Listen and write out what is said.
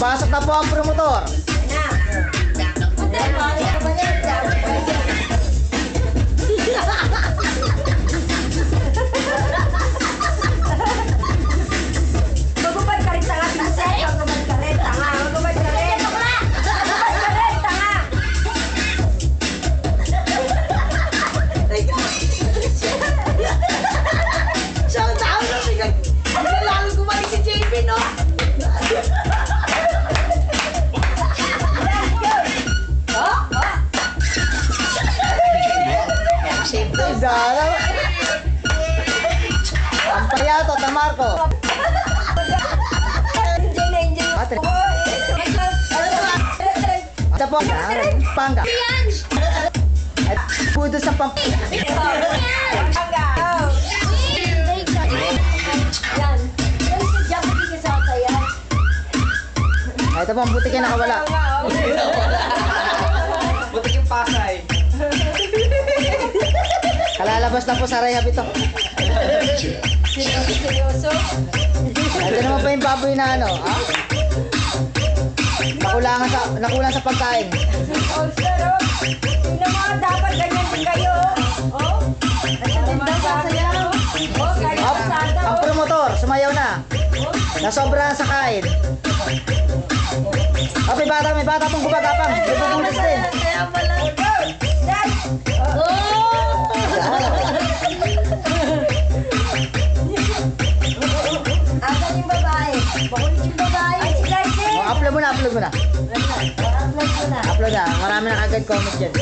Papasok na po ang promotor. Magubad ka rin tanga, Pinsay. Magubad ka rin, Dara. Ang payato, ta Marco. Enjoy na enjoy. Ate. Ito po, pangga. At pudo sa pamp... Hangga. Yan. Yan sa. Ito po, ang buti kayo nakawala. Buti yung Pasay. Kalalabas na po sa rehab ito. Seryoso? Ito naman pa yung baboy na ano, ha? Nakulangan sa, nakulang sa pagkain. Ulster, oh. Tingnan mo, dapat ganyan din kayo. Oh. Din daw sa sayaw. Oh, kayo Up, pasada. ang promotor, sumayaw na. Nasobrahan sa kain. Oh, may bata, may bata pong gumagapang. May bubulis din. Kaya pala. Oh, upload mo na, upload mo na. Upload ko na. Upload na. Marami na agad comment dyan.